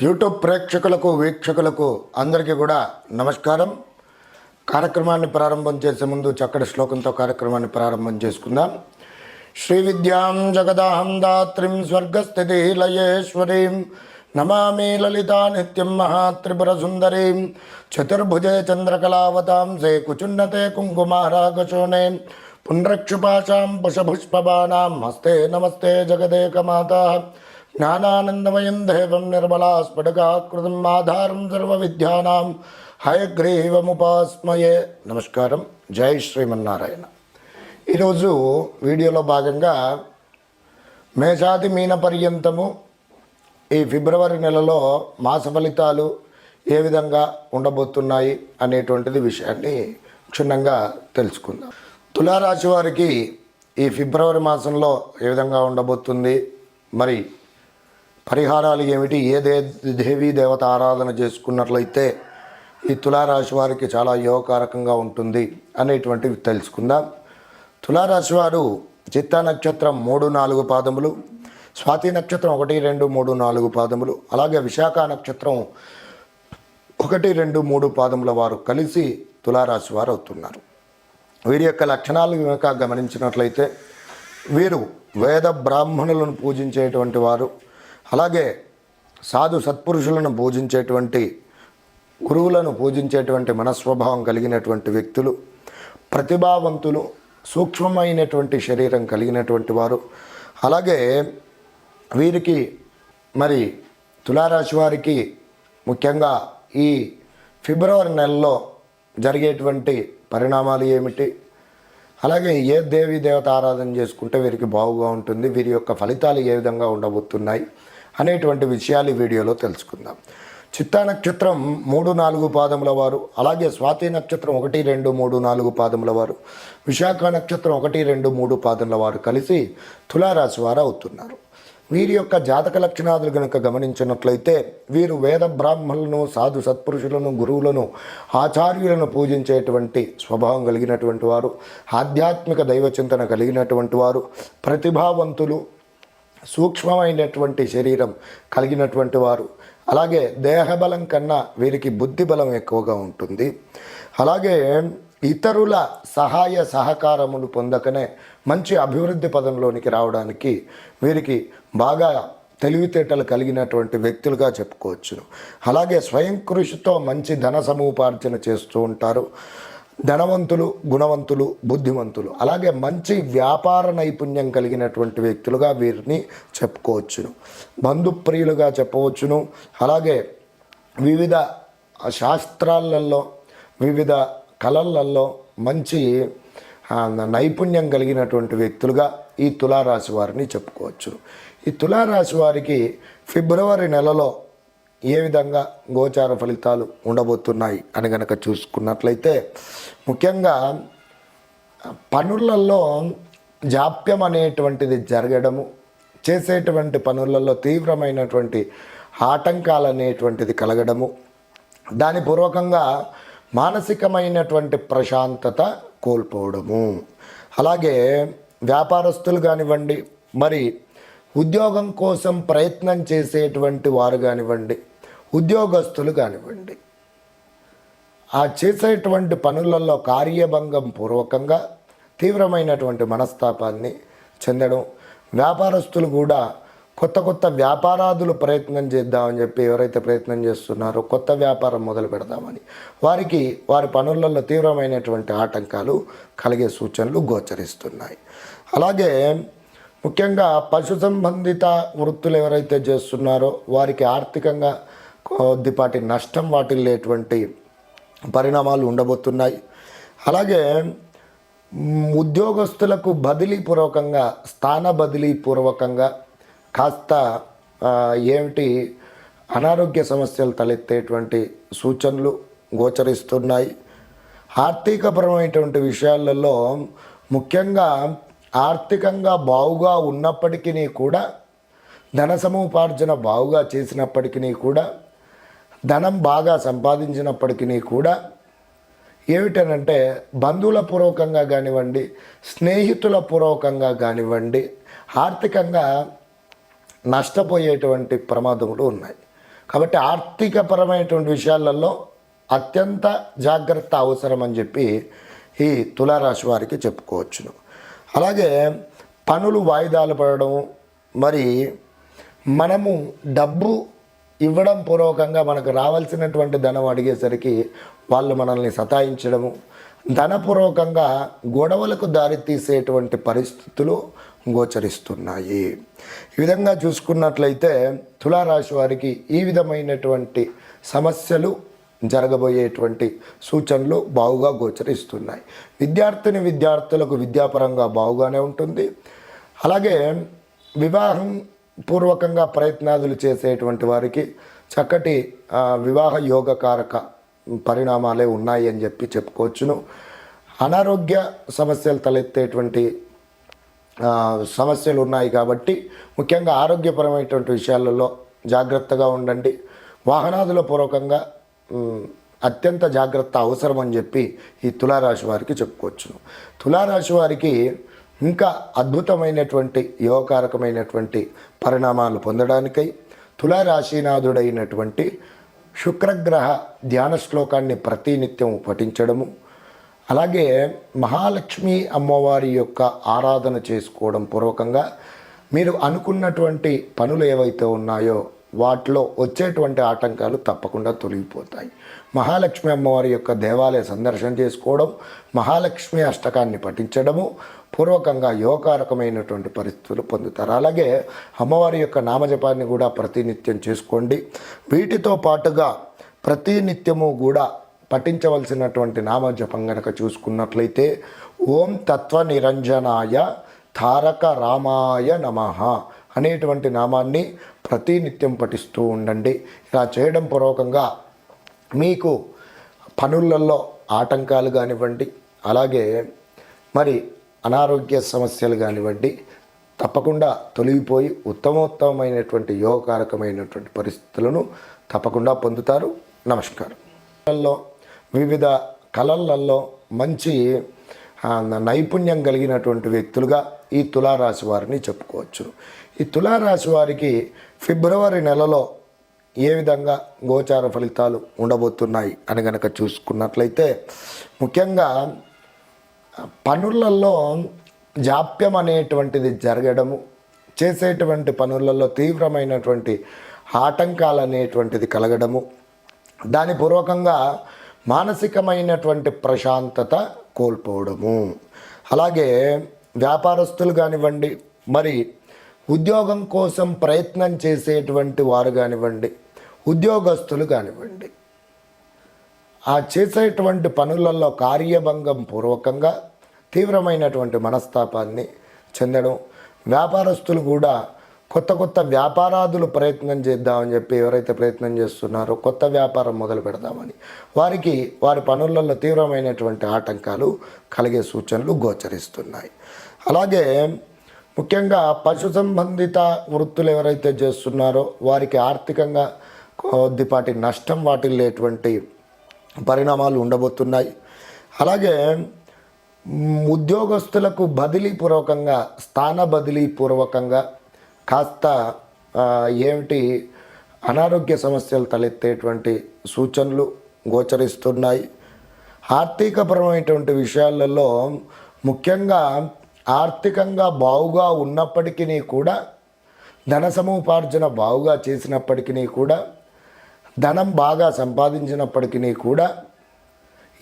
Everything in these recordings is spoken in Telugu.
యూట్యూబ్ ప్రేక్షకులకు వీక్షకులకు అందరికీ కూడా నమస్కారం. కార్యక్రమాన్ని ప్రారంభం చేసే ముందు చక్కటి శ్లోకంతో కార్యక్రమాన్ని ప్రారంభం చేసుకుందాం. శ్రీ విద్యాం జగదాహం దాత్రిం స్వర్గస్థితి లయేశ్వరీం నమామి లలితా నిత్యం మహాత్రిపుర సుందరీం చతుర్భుజే చంద్రకళావతాంసే కుచున్నతే కుంకుమారాగశోనే. పుండ్రక్షుపాశాం పుషపుష్పబాణాం. హస్తే నమస్తే జగదేకమాత. జ్ఞానానందమయం దేవం నిర్మలా స్ఫటికాకృతం ఆధారం సర్వవిద్యానాం హయగ్రీవముపాస్మయే నమస్కారం జై శ్రీమన్నారాయణ ఈరోజు వీడియోలో భాగంగా మేషాది మీన పర్యంతము ఈ ఫిబ్రవరి నెలలో మాస ఫలితాలు ఏ విధంగా ఉండబోతున్నాయి అనేటువంటిది విషయాన్ని క్షుణ్ణంగా తెలుసుకుందాం. తులారాశి వారికి ఈ ఫిబ్రవరి మాసంలో ఏ విధంగా ఉండబోతుంది? మరి పరిహారాలు ఏమిటి? ఏ దే దేవీ దేవత ఆరాధన చేసుకున్నట్లయితే ఈ తులారాశి వారికి చాలా యోగకారకంగా ఉంటుంది అనేటువంటివి తెలుసుకుందాం. తులారాశి వారు చిత్తా నక్షత్రం మూడు నాలుగు పాదములు స్వాతి నక్షత్రం ఒకటి రెండు మూడు నాలుగు పాదములు అలాగే విశాఖ నక్షత్రం ఒకటి రెండు మూడు పాదముల వారు కలిసి తులారాశి వారు అవుతున్నారు. వీరి యొక్క లక్షణాలు కనుక గమనించినట్లయితే వీరు వేద బ్రాహ్మణులను పూజించేటువంటి వారు అలాగే సాధు సత్పురుషులను పూజించేటువంటి గురువులను పూజించేటువంటి మనస్వభావం కలిగినటువంటి వ్యక్తులు ప్రతిభావంతులు సూక్ష్మమైనటువంటి శరీరం కలిగినటువంటి వారు. అలాగే వీరికి మరి తులారాశి వారికి ముఖ్యంగా ఈ ఫిబ్రవరి నెలలో జరిగేటువంటి పరిణామాలు ఏమిటి? అలాగే ఏ దేవి దేవత ఆరాధన చేసుకుంటే వీరికి బాగుగా ఉంటుంది? వీరి యొక్క ఫలితాలు ఏ విధంగా ఉండబోతున్నాయి? అనేటువంటి విషయాలు ఈ వీడియోలో తెలుసుకుందాం. చిత్తా నక్షత్రం మూడు నాలుగు పాదముల వారు అలాగే స్వాతి నక్షత్రం ఒకటి రెండు మూడు నాలుగు పాదముల వారు విశాఖ నక్షత్రం ఒకటి రెండు మూడు పాదముల వారు కలిసి తులారాశి వారు అవుతున్నారు. వీరి యొక్క జాతక లక్షణాదులు కనుక గమనించినట్లయితే వీరు వేద బ్రాహ్మణులను సాధు సత్పురుషులను గురువులను ఆచార్యులను పూజించేటువంటి స్వభావం కలిగినటువంటి వారు ఆధ్యాత్మిక దైవచింతన కలిగినటువంటి వారు ప్రతిభావంతులు సూక్ష్మమైనటువంటి శరీరం కలిగినటువంటి వారు. అలాగే దేహబలం కన్నా వీరికి బుద్ధి బలం ఎక్కువగా ఉంటుంది. అలాగే ఇతరుల సహాయ సహకారములు పొందకనే మంచి అభివృద్ధి పదంలోనికి రావడానికి వీరికి బాగా తెలివితేటలు కలిగినటువంటి వ్యక్తులుగా చెప్పుకోవచ్చును. అలాగే స్వయం కృషితో మంచి ధన సముపార్జన చేస్తూ ఉంటారు. ధనవంతులు గుణవంతులు బుద్ధిమంతులు. అలాగే మంచి వ్యాపార నైపుణ్యం కలిగినటువంటి వ్యక్తులుగా వీరిని చెప్పుకోవచ్చును. బంధుప్రియులుగా చెప్పవచ్చును. అలాగే వివిధ శాస్త్రాలలో వివిధ కళలలో మంచి నైపుణ్యం కలిగినటువంటి వ్యక్తులుగా ఈ తులారాశి వారిని చెప్పుకోవచ్చు ఈ తులారాశి వారికి ఫిబ్రవరి నెలలో ఏ విధంగా గోచార ఫలితాలు ఉండబోతున్నాయి అని గనక చూసుకున్నట్లయితే ముఖ్యంగా పనులలో జాప్యం అనేటువంటిది జరగడము చేసేటువంటి పనులలో తీవ్రమైనటువంటి ఆటంకాలు అనేటువంటిది కలగడము దాని పూర్వకంగా మానసికమైనటువంటి ప్రశాంతత కోల్పోవడము. అలాగే వ్యాపారస్తులు కానివ్వండి మరి ఉద్యోగం కోసం ప్రయత్నం చేసేటువంటి వారు కానివ్వండి ఉద్యోగస్తులు కానివ్వండి. ఆ చేసేటువంటి పనులలో కార్యభంగం పూర్వకంగా తీవ్రమైనటువంటి మనస్తాపాన్ని చెందడం వ్యాపారస్తులు కూడా కొత్త కొత్త వ్యాపారాదులు ప్రయత్నం చేద్దామని చెప్పి ఎవరైతే ప్రయత్నం చేస్తున్నారో కొత్త వ్యాపారం మొదలు పెడదామని వారికి వారి పనులలో తీవ్రమైనటువంటి ఆటంకాలు కలిగే సూచనలు గోచరిస్తున్నాయి. అలాగే ముఖ్యంగా పశు సంబంధిత వృత్తులు ఎవరైతే చేస్తున్నారో వారికి ఆర్థికంగా కొద్దిపాటి నష్టం వాటిల్లేటువంటి పరిణామాలు ఉండబోతున్నాయి. అలాగే ఉద్యోగస్తులకు బదిలీ పూర్వకంగా స్థాన బదిలీ పూర్వకంగా కాస్త ఏమిటి అనారోగ్య సమస్యలు తలెత్తేటువంటి సూచనలు గోచరిస్తున్నాయి. ఆర్థికపరమైనటువంటి విషయాలలో ముఖ్యంగా ఆర్థికంగా బావుగా ఉన్నప్పటికీ కూడా ధన సముపార్జన బావుగా చేసినప్పటికీ కూడా ధనం బాగా సంపాదించినప్పటికీ కూడా ఏమిటనంటే బంధువుల పూర్వకంగా కానివ్వండి స్నేహితుల పూర్వకంగా కానివ్వండి ఆర్థికంగా నష్టపోయేటువంటి ప్రమాదములు ఉన్నాయి. కాబట్టి ఆర్థికపరమైనటువంటి విషయాలలో అత్యంత జాగ్రత్త అవసరం అని చెప్పి ఈ తులారాశి వారికి చెప్పుకోవచ్చును. అలాగే పనులు వాయిదాలు పడడం మరి మనము డబ్బు ఇవ్వడం పూర్వకంగా మనకు రావాల్సినటువంటి ధనం అడిగేసరికి వాళ్ళు మనల్ని సతాయించడము ధనపూర్వకంగా గొడవలకు దారితీసేటువంటి పరిస్థితులు గోచరిస్తున్నాయి. ఈ విధంగా చూసుకున్నట్లయితే తులారాశి వారికి ఈ విధమైనటువంటి సమస్యలు జరగబోయేటువంటి సూచనలు బాగుగా గోచరిస్తున్నాయి. విద్యార్థిని విద్యార్థులకు విద్యాపరంగా బాగుగానే ఉంటుంది. అలాగే వివాహం పూర్వకంగా ప్రయత్నాదులు చేసేటువంటి వారికి చక్కటి వివాహ యోగకారక పరిణామాలే ఉన్నాయి అని చెప్పి చెప్పుకోవచ్చును. అనారోగ్య సమస్యలు తలెత్తేటువంటి సమస్యలు ఉన్నాయి కాబట్టి ముఖ్యంగా ఆరోగ్యపరమైనటువంటి విషయాలలో జాగ్రత్తగా ఉండండి. వాహనాదుల పూర్వకంగా అత్యంత జాగ్రత్త అవసరం అని చెప్పి ఈ తులారాశి వారికి చెప్పుకోవచ్చును. తులారాశి వారికి ఇంకా అద్భుతమైనటువంటి యోగకారకమైనటువంటి పరిణామాలు పొందడానికై తులారాశినాథుడైనటువంటి శుక్రగ్రహ ధ్యాన శ్లోకాన్ని ప్రతినిత్యం పఠించడము అలాగే మహాలక్ష్మి అమ్మవారి యొక్క ఆరాధన చేసుకోవడం పూర్వకంగా మీరు అనుకున్నటువంటి పనులు ఏవైతే ఉన్నాయో వాటిలో వచ్చేటువంటి ఆటంకాలు తప్పకుండా తొలగిపోతాయి. మహాలక్ష్మి అమ్మవారి యొక్క దేవాలయ సందర్శన చేసుకోవడం మహాలక్ష్మి అష్టకాన్ని పఠించడము పూర్వకంగా యోగకారకమైనటువంటి పరిస్థితులు పొందుతారు. అలాగే అమ్మవారి యొక్క నామజపాన్ని కూడా ప్రతినిత్యం చేసుకోండి. వీటితో పాటుగా ప్రతినిత్యము కూడా పఠించవలసినటువంటి నామజపం గనక చూసుకున్నట్లయితే ఓం తత్వ నిరంజనాయ తారక రామాయ నమ అనేటువంటి నామాన్ని ప్రతినిత్యం పఠిస్తూ ఉండండి. ఇలా చేయడం పూర్వకంగా మీకు పనులలో ఆటంకాలు కానివ్వండి అలాగే మరి అనారోగ్య సమస్యలు కానివ్వండి తప్పకుండా తొలగిపోయి ఉత్తమోత్తమైనటువంటి యోగకారకమైనటువంటి పరిస్థితులను తప్పకుండా పొందుతారు. నమస్కారం. కళల్లో వివిధ కళలలో మంచి నైపుణ్యం కలిగినటువంటి వ్యక్తులుగా ఈ తులారాశి వారిని చెప్పుకోవచ్చు. ఈ తులారాశి వారికి ఫిబ్రవరి నెలలో ఏ విధంగా గోచార ఫలితాలు ఉండబోతున్నాయి అని గనక చూసుకున్నట్లయితే ముఖ్యంగా పనులలో జాప్యం అనేటువంటిది జరగడము చేసేటువంటి పనులలో తీవ్రమైనటువంటి ఆటంకాలు అనేటువంటిది కలగడము దాని పూర్వకంగా మానసికమైనటువంటి ప్రశాంతత కోల్పోవడము. అలాగే వ్యాపారస్తులు కానివ్వండి మరి ఉద్యోగం కోసం ప్రయత్నం చేసేటువంటి వారు కానివ్వండి ఉద్యోగస్తులు కానివ్వండి ఆ చేసేటువంటి పనులలో కార్యభంగం పూర్వకంగా తీవ్రమైనటువంటి మనస్తాపాన్ని చెందడం వ్యాపారస్తులు కూడా కొత్త కొత్త వ్యాపారాదులు ప్రయత్నం చేద్దామని చెప్పి ఎవరైతే ప్రయత్నం చేస్తున్నారో కొత్త వ్యాపారం మొదలు పెడదామని వారికి వారి పనులలో తీవ్రమైనటువంటి ఆటంకాలు కలిగే సూచనలు గోచరిస్తున్నాయి. అలాగే ముఖ్యంగా పశు సంబంధిత వృత్తులు ఎవరైతే చేస్తున్నారో వారికి ఆర్థికంగా కొద్దిపాటి నష్టం వాటిల్లేటువంటి పరిణామాలు ఉండబోతున్నాయి. అలాగే ఉద్యోగస్తులకు బదిలీ పూర్వకంగా స్థాన బదిలీ పూర్వకంగా కాస్త ఏమిటి అనారోగ్య సమస్యలు తలెత్తేటువంటి సూచనలు గోచరిస్తున్నాయి. ఆర్థికపరమైనటువంటి విషయాలలో ముఖ్యంగా ఆర్థికంగా బావుగా ఉన్నప్పటికీ కూడా ధన సముపార్జన బావుగా చేసినప్పటికీ కూడా ధనం బాగా సంపాదించినప్పటికీ కూడా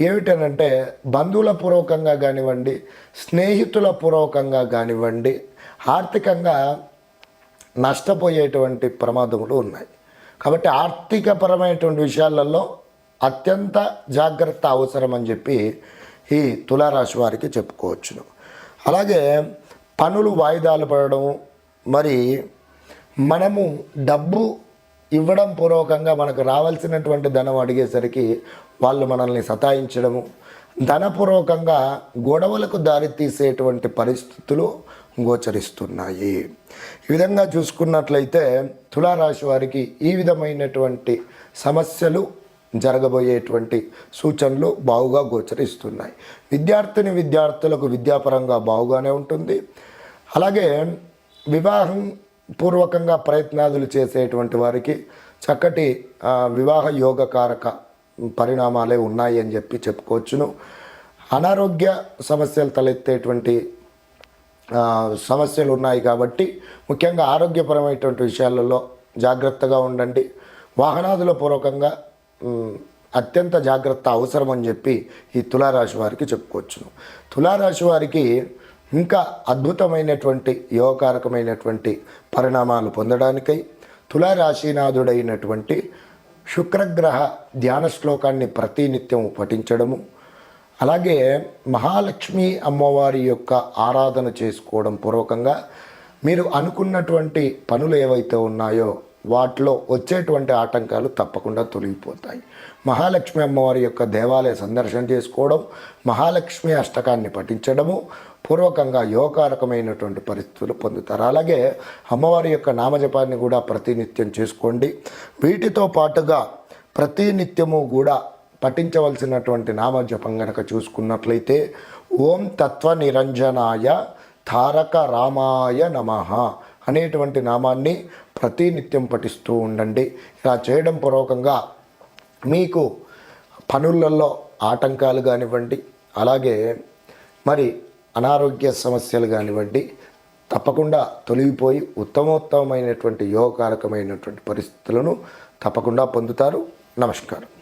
ఏమిటనంటే బంధువుల పూర్వకంగా కానివ్వండి స్నేహితుల పూర్వకంగా కానివ్వండి ఆర్థికంగా నష్టపోయేటువంటి ప్రమాదములు ఉన్నాయి. కాబట్టి ఆర్థికపరమైనటువంటి విషయాలలో అత్యంత జాగ్రత్త అవసరం అని చెప్పి ఈ తులారాశి వారికి చెప్పుకోవచ్చును. అలాగే పనులు వాయిదాలు పడడం మరి మనము డబ్బు ఇవ్వడం పూర్వకంగా మనకు రావాల్సినటువంటి ధనం అడిగేసరికి వాళ్ళు మనల్ని సతాయించడము ధనపూర్వకంగా గొడవలకు దారితీసేటువంటి పరిస్థితులు గోచరిస్తున్నాయి. ఈ విధంగా చూసుకున్నట్లయితే తులారాశి వారికి ఈ విధమైనటువంటి సమస్యలు జరగబోయేటువంటి సూచనలు బాగుగా గోచరిస్తున్నాయి. విద్యార్థిని విద్యార్థులకు విద్యాపరంగా బాగుగానే ఉంటుంది. అలాగే వివాహం పూర్వకంగా ప్రయత్నాదులు చేసేటువంటి వారికి చక్కటి వివాహ యోగకారక పరిణామాలే ఉన్నాయి అని చెప్పి చెప్పుకోవచ్చును. అనారోగ్య సమస్యలు తలెత్తేటువంటి సమస్యలు ఉన్నాయి కాబట్టి ముఖ్యంగా ఆరోగ్యపరమైనటువంటి విషయాలలో జాగ్రత్తగా ఉండండి. వాహనాదుల పూర్వకంగా అత్యంత జాగ్రత్త అవసరం అని చెప్పి ఈ తులారాశి వారికి చెప్పుకోవచ్చును. తులారాశి వారికి ఇంకా అద్భుతమైనటువంటి యోగకారకమైనటువంటి పరిణామాలు పొందడానికై తులారాశీనాథుడైనటువంటి శుక్రగ్రహ ధ్యాన శ్లోకాన్ని ప్రతినిత్యం పఠించడము అలాగే మహాలక్ష్మి అమ్మవారి యొక్క ఆరాధన చేసుకోవడం పూర్వకంగా మీరు అనుకున్నటువంటి పనులు ఏవైతే ఉన్నాయో వాటిలో వచ్చేటువంటి ఆటంకాలు తప్పకుండా తొలగిపోతాయి. మహాలక్ష్మి అమ్మవారి యొక్క దేవాలయ సందర్శన చేసుకోవడం మహాలక్ష్మి అష్టకాన్ని పఠించడము పూర్వకంగా యోగకారకమైనటువంటి పరిస్థితులు పొందుతారు. అలాగే అమ్మవారి యొక్క నామజపాన్ని కూడా ప్రతినిత్యం చేసుకోండి. వీటితో పాటుగా ప్రతినిత్యము కూడా పఠించవలసినటువంటి నామజపం గనక చూసుకున్నట్లయితే ఓం తత్వ నిరంజనాయ తారక రామాయ నమ అనేటువంటి నామాన్ని ప్రతినిత్యం పఠిస్తూ ఉండండి. ఇలా చేయడం పూర్వకంగా మీకు పనులలో ఆటంకాలు కానివ్వండి అలాగే మరి అనారోగ్య సమస్యలు కానివ్వండి తప్పకుండా తొలగిపోయి ఉత్తమోత్తమైనటువంటి యోగకారకమైనటువంటి పరిస్థితులను తప్పకుండా పొందుతారు. నమస్కారం.